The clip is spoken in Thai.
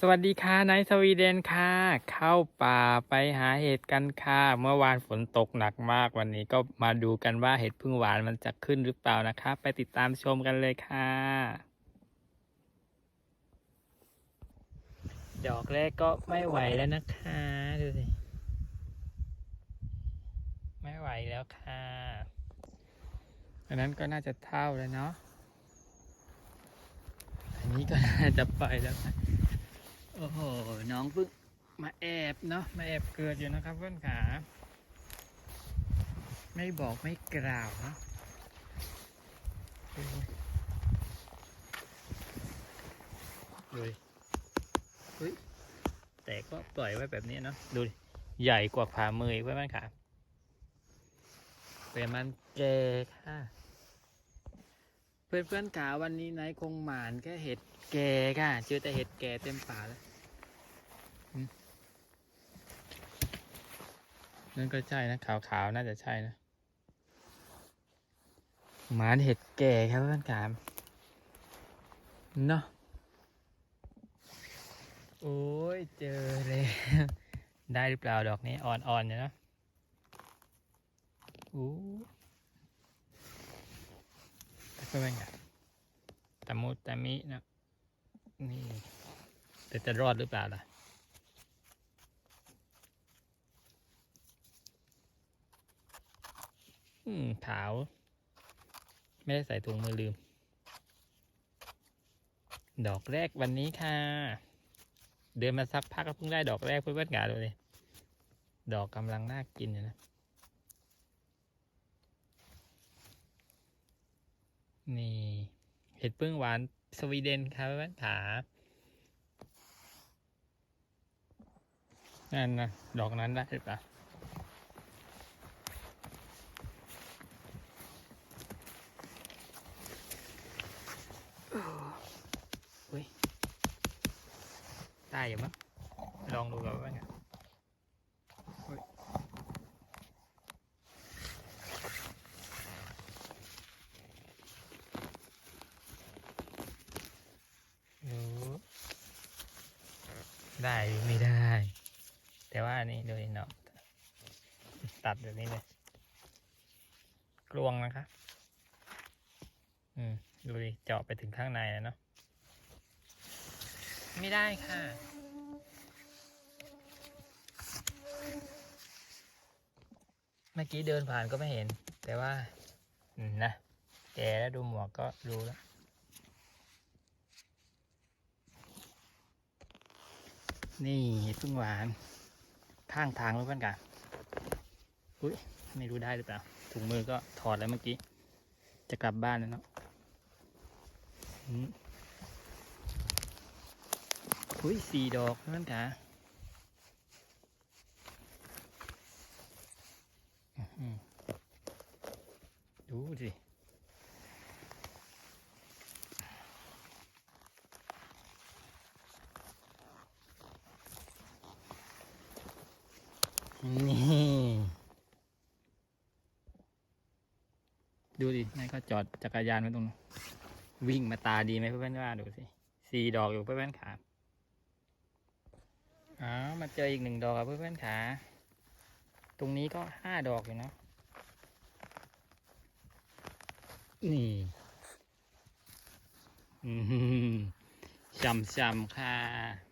สวัสดีค่ะไนท์สวีเดนค่ะ เข้าป่าไปหาเห็ดกันค่ะ เมื่อวานฝนตกหนักมากวันนี้ก็มาดูกันว่าเห็ดพึ่งหวานมันจะขึ้นหรือเปล่านะคะ ไปติดตามชมกันเลยค่ะ ดอกแรกก็ไม่ไหวแล้วนะคะ ดูสิ ไม่ไหวแล้วค่ะอันนั้นก็น่าจะเท่าแล้วเนาะอันนี้ก็น่าจะไปแล้วค่ะ โอ้โห น้องเพิ่งมาแอบเนาะ มาแอบเกิดอยู่นะครับเพื่อนขา ไม่บอกไม่กล่าวนะโอ้ยดูดิเฮ้ย แต่ก็ปล่อยไว้แบบนี้เนาะ ดูดิ ใหญ่กว่าฝ่ามืออีกเพื่อนขาเป็นมันแก่ค่ะ พื่อนเพื่อนๆขาวันนี้นายคงหมานแค่เห็ดแก่ค่ะเจอแต่เห็ดแก่เต็มป่าแล้วนั่นก็ใช่นะขาวๆน่าจะใช่นะหมาเห็ดแก่ครับเพื่อนขาเนาะโอ้ยเจอเลยได้หรือเปล่าดอกนี้อ่อนๆเนี่ยนะโอ้ เพื่อนๆขามตะมุตะมินะนี่แต่จะรอดหรือเปล่าล่ะอืมขาว ไม่ได้ใส่ถุงมือลืม ดอกแรกวันนี้ค่ะ เดินมาสักพักก็เพิ่งได้ดอกแรกเพื่อนๆกาเลย ดอกกำลังน่ากินอยู่นะ นี่เห็ดพึ่งหวานสวีเดนครับเพื่อนๆขานั่นนะดอกนั้นได้หรือเปล่ายได้อยู่มั้งลองดูกันว่าไงยดู ได้ไม่ได้ แต่ว่านี่ดูนี่เนาะตัดแบบนี้เลยกลวงนะคะอืมดูดิเจาะไปถึงข้างในแล้วเนาะไม่ได้ค่ะ เมื่อกี้เดินผ่านก็ไม่เห็น แต่ว่า อืมนะ แกแล้วดูหมวกก็รู้แล้ว นี่เห็ดพึ่งหวาน ข้างทางรู้กันกันอุ้ยไม่รู้ได้หรือเปล่า ถุงมือก็ถอดแล้วเมื่อกี้ จะกลับบ้านแล้วเนาะอุ้ยสี่ดอกเพื่อนขาอื้อหือดูสิ นี่ดูดินายก็จอดจักรยานไว้ตรงนู้นวิ่งมาตาดีไหมเพื่อนๆว่าดูสิสี่ดอกอยู่เพื่อนๆขาอ๋อมาเจออีกหนึ่งดอกครับเพื่อนๆขาตรงนี้ก็ห้าดอกอยู่นะนี่อืมช่ำๆค่ะ